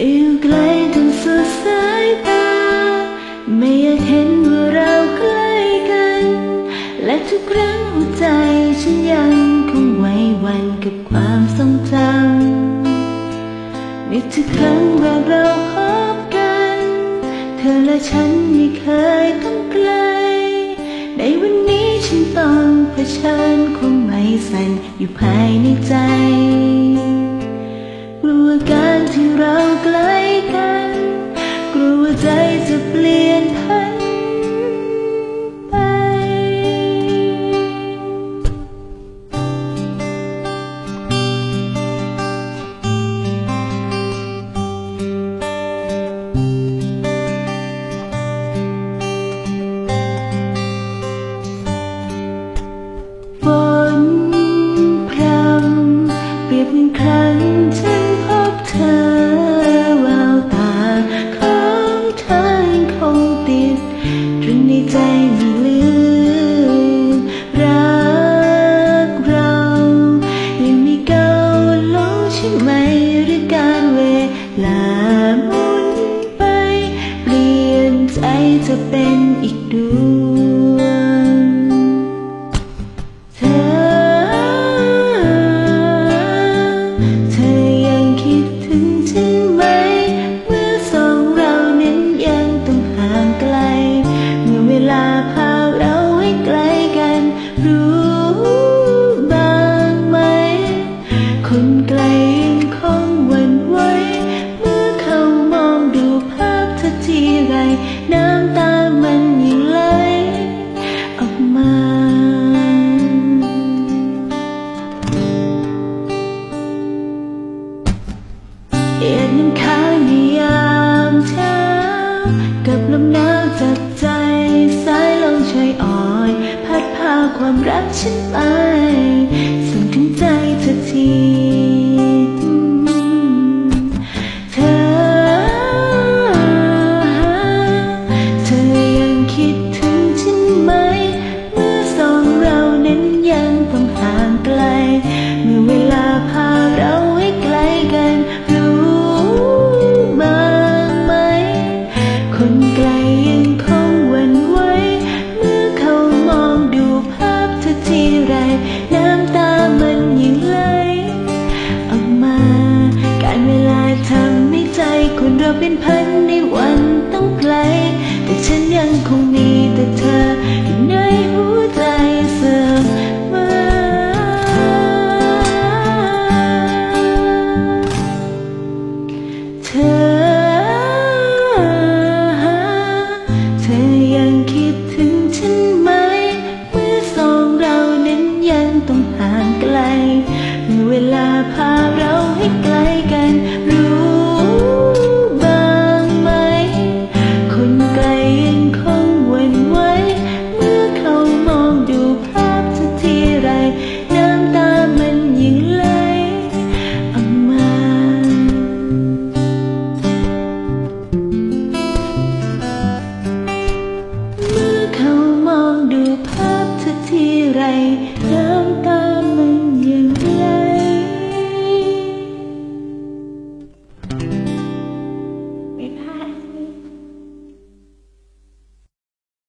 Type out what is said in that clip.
อยู่กลจนสุดสายตา ไม่อยากเห็นว่าเราใกล้กัน และทุกครั้งหัวใจฉันยังคงไว้วันกับความทรงจำนี่ทุกครั้งเราเราพบกัน เธอและฉันไม่เคยต้องไกล ในวันนี้ฉันต้องเผชิญความไม่สั่นอยู่ภายในใจกลัวการที่เรา day to bleed. ความรักฉันไปส่งถึงใจ เป็นเพ